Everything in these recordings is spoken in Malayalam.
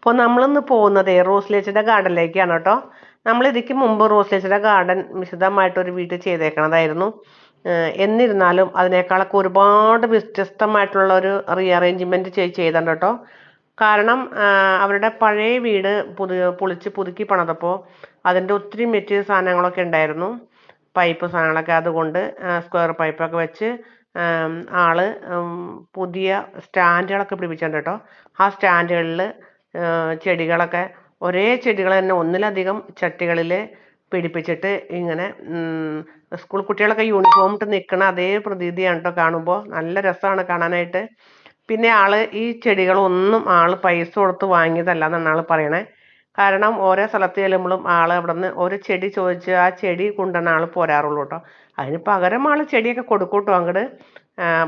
അപ്പോൾ നമ്മളിന്ന് പോകുന്നത് റോസ് ലേച്ചിയുടെ ഗാർഡനിലേക്കാണ് കേട്ടോ. നമ്മൾ ഇതിക്ക് മുമ്പ് റോസ് ലേച്ചിയുടെ ഗാർഡൻ വിശദമായിട്ടൊരു വീട്ടിൽ ചെയ്തേക്കണതായിരുന്നു. ഏഹ് എന്നിരുന്നാലും അതിനേക്കാളൊക്കെ ഒരുപാട് വ്യത്യസ്തമായിട്ടുള്ള ഒരു റീഅറേഞ്ച്മെന്റ് ചെയ്തിട്ടുണ്ട് കേട്ടോ. കാരണം അവരുടെ പഴയ വീട് പുതു പൊളിച്ച് പുതുക്കി പണിതപ്പോൾ അതിന്റെ ഒത്തിരി മെറ്റീരിയൽ സാധനങ്ങളൊക്കെ ഉണ്ടായിരുന്നു. പൈപ്പ് സാധനങ്ങളൊക്കെ അതുകൊണ്ട് സ്ക്വയർ പൈപ്പൊക്കെ വെച്ച് ആൾ പുതിയ സ്റ്റാൻഡുകളൊക്കെ പിടിപ്പിച്ചിട്ടുണ്ട് കേട്ടോ. ആ സ്റ്റാൻഡുകളിൽ ചെടികളൊക്കെ ഒരേ ചെടികൾ തന്നെ ഒന്നിലധികം ചട്ടികളിൽ പിടിപ്പിച്ചിട്ട് ഇങ്ങനെ സ്കൂൾ കുട്ടികളൊക്കെ യൂണിഫോം ഇട്ട് നിൽക്കണ അതേ പ്രതീതിയാണ് കേട്ടോ കാണുമ്പോൾ നല്ല രസമാണ് കാണാനായിട്ട്. പിന്നെ ആൾ ഈ ചെടികളൊന്നും ആൾ പൈസ കൊടുത്ത് വാങ്ങിയതല്ല എന്നാണ് ആൾ പറയണേ. കാരണം ഓരോ സ്ഥലത്ത് ചെല്ലുമ്പോഴും ആൾ അവിടെ നിന്ന് ഒരു ചെടി ചോദിച്ച് ആ ചെടി കൊണ്ടുവന്ന ആൾ പോരാറുള്ളൂ കേട്ടോ അതിന് പകരം ആൾ ചെടിയൊക്കെ കൊടുക്കൂട്ടോ കേട്ടോ അങ്ങോട്ട്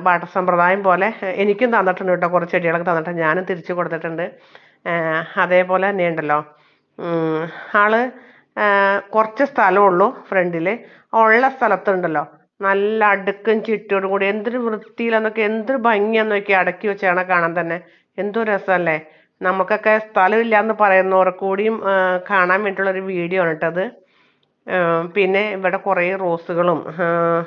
പാട്ട സമ്പ്രദായം പോലെ എനിക്കും തന്നിട്ടുണ്ട് കേട്ടോ കുറച്ച് ചെടികളൊക്കെ തന്നിട്ടുണ്ട്. ഞാനും തിരിച്ചു കൊടുത്തിട്ടുണ്ട്. അതേപോലെ തന്നെ ഉണ്ടല്ലോ ഉം, ആൾ ആ, കുറച്ച് സ്ഥലമുള്ളൂ ഫ്രണ്ടിൽ ഉള്ള സ്ഥലത്തുണ്ടല്ലോ. നല്ല അടുക്കും ചിട്ടയോടും കൂടി. എന്തൊരു വൃത്തിയിലെന്നൊക്കെ എന്തൊരു ഭംഗിയാന്ന് നോക്കി അടക്കി വെച്ചാണ് കാണാൻ തന്നെ. എന്തോ രസമല്ലേ. നമുക്കൊക്കെ സ്ഥലമില്ല എന്ന് പറയുന്നവർക്ക് കൂടിയും കാണാൻ വേണ്ടിയിട്ടുള്ള ഒരു വീഡിയോ ആണ് കേട്ടത് പിന്നെ ഇവിടെ കുറേ റോസുകളും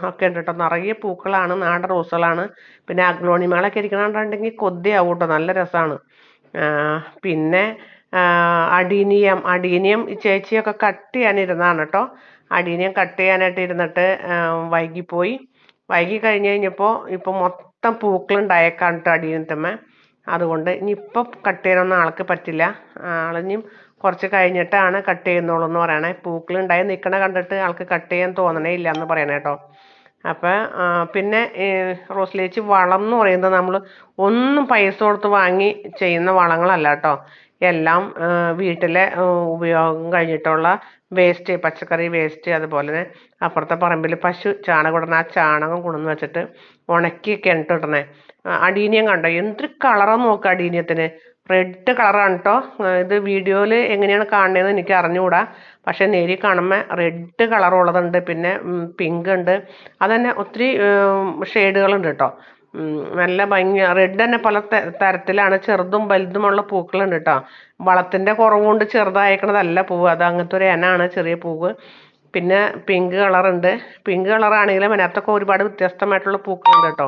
ഒക്കെ ഉണ്ട് കേട്ടോ. നിറയെ പൂക്കളാണ് നാടൻ റോസുകളാണ്. പിന്നെ അഗ്ലോണിമകളൊക്കെ ഇരിക്കണുണ്ടെങ്കിൽ കൊതിയാവും കേട്ടോ. നല്ല രസമാണ്. പിന്നെ അടീനിയം ഈ ചേച്ചിയൊക്കെ കട്ട് ചെയ്യാനിരുന്നതാണ് കേട്ടോ അടീനിയം കട്ട് ചെയ്യാനായിട്ട് ഇരുന്നിട്ട് വൈകി വൈകിപ്പോയി. വൈകി കഴിഞ്ഞ് കഴിഞ്ഞപ്പോൾ ഇപ്പോൾ മൊത്തം പൂക്കളുണ്ടായേക്കാണ് കേട്ടോ അടീനത്തമ്മ അതുകൊണ്ട് ഇനി ഇപ്പം കട്ട് ചെയ്യാനൊന്നും ആൾക്ക് പറ്റില്ല. ആളിനിയും കുറച്ച് കഴിഞ്ഞിട്ടാണ് കട്ട് ചെയ്യുന്നുള്ളൂ എന്ന് പറയണേ പൂക്കളുണ്ടായി നിൽക്കണ കണ്ടിട്ട് ആൾക്ക് കട്ട് ചെയ്യാൻ തോന്നണേ ഇല്ല എന്ന് പറയണേ കേട്ടോ അപ്പം പിന്നെ ഈ റോസ് ലേച്ചി വളം എന്ന് പറയുന്നത് നമ്മൾ ഒന്നും പൈസ കൊടുത്ത് വാങ്ങി ചെയ്യുന്ന വളങ്ങളല്ല കേട്ടോ. എല്ലാം വീട്ടിലെ ഉപയോഗം കഴിഞ്ഞിട്ടുള്ള വേസ്റ്റ് പച്ചക്കറി വേസ്റ്റ് അതുപോലെ തന്നെ അപ്പുറത്തെ പറമ്പിൽ പശു ചാണകം ഇടുന്ന ആ ചാണകം കൊണ്ടുവന്ന് വെച്ചിട്ട് ഉണക്കിയൊക്കെയാണ് കേട്ടോ ഇടണേ. അടീനിയം കണ്ടോ? എന്തൊരു കളറാന്ന് നോക്കുക അടീനിയത്തിന്. റെഡ് കളറാണ് കേട്ടോ ഇത് വീഡിയോയിൽ എങ്ങനെയാണ് കാണുന്നതെന്ന് എനിക്ക് അറിഞ്ഞുകൂടാ. പക്ഷേ നേരി കാണുമ്പോൾ റെഡ് കളറുള്ളതുണ്ട് പിന്നെ പിങ്ക് ഉണ്ട്. അതന്നെ ഒത്തിരി ഷെയ്ഡുകളുണ്ട് കേട്ടോ നല്ല ഭംഗി. റെഡ് തന്നെ പല തരത്തിലാണ്. ചെറുതും വലുതുമുള്ള പൂക്കളുണ്ട് കേട്ടോ വളത്തിന്റെ കുറവുകൊണ്ട് ചെറുതായേക്കണതല്ല പൂവ്. അത് അങ്ങനത്തെ ഒരു എനാണ് ചെറിയ പൂവ്. പിന്നെ പിങ്ക് കളറുണ്ട് പിങ്ക് കളറാണെങ്കിലും അതിനകത്തൊക്കെ ഒരുപാട് വ്യത്യസ്തമായിട്ടുള്ള പൂക്കളുണ്ട് കേട്ടോ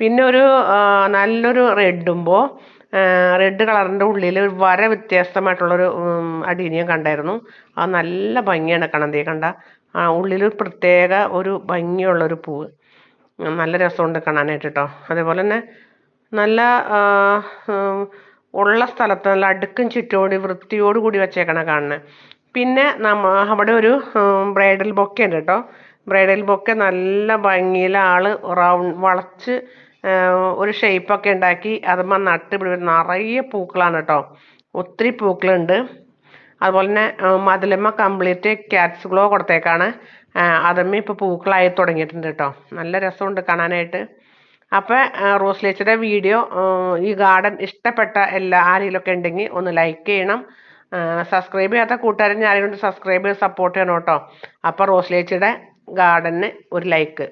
പിന്നെ ഒരു നല്ലൊരു റെഡുമ്പോൾ റെഡ് കളറിന്റെ ഉള്ളിൽ ഒരു വര വ്യത്യസ്തമായിട്ടുള്ളൊരു ഉം, ഞാൻ കണ്ടായിരുന്നു. അത് നല്ല ഭംഗിയാണ് കാണാൻ. ദേ കണ്ട ആ ഉള്ളിൽ ഒരു പ്രത്യേക ഒരു ഭംഗിയുള്ളൊരു പൂവ്. നല്ല രസമുണ്ട് കാണാനായിട്ട് കേട്ടോ അതേപോലെ തന്നെ നല്ല ഉള്ള സ്ഥലത്ത് നല്ല അടുക്കും ചുറ്റോടി വൃത്തിയോട് കൂടി വെച്ചേക്കണ കാണുന്നത് പിന്നെ നമ്മ അവിടെ ഒരു ബ്രൈഡൽ ബൊക്കെ ഉണ്ട് കേട്ടോ. ബ്രൈഡൽ ബൊക്കെ നല്ല ഭംഗിയിൽ ആൾ റൗണ്ട് വളച്ച് ഒരു ഷേപ്പൊക്കെ ഉണ്ടാക്കി അതുമ്മ നട്ട് പിടി നിറയെ പൂക്കളാണ് കേട്ടോ. ഒത്തിരി പൂക്കളുണ്ട്. അതുപോലെ തന്നെ മതിലമ്മ കംപ്ലീറ്റ് ക്യാറ്റ്സ് ഗ്ലോ കൊടുത്തേക്കാണ്. അതമ്മ ഇപ്പോൾ പൂക്കളായി തുടങ്ങിയിട്ടുണ്ട് കേട്ടോ. നല്ല രസമുണ്ട് കാണാനായിട്ട്. അപ്പോൾ റോസ്ലേച്ചിയുടെ വീഡിയോ ഈ ഗാർഡൻ ഇഷ്ടപ്പെട്ട എല്ലാ ആരെങ്കിലുമൊക്കെ ഉണ്ടെങ്കിൽ ഒന്ന് ലൈക്ക് ചെയ്യണം. സബ്സ്ക്രൈബ് ചെയ്യാത്ത കൂട്ടുകാരൻ ആരെങ്കിലും സബ്സ്ക്രൈബ് ചെയ്ത് സപ്പോർട്ട് ചെയ്യണം കേട്ടോ. അപ്പോൾ റോസ്ലേച്ചിയുടെ ഗാർഡന് ഒരു ലൈക്ക്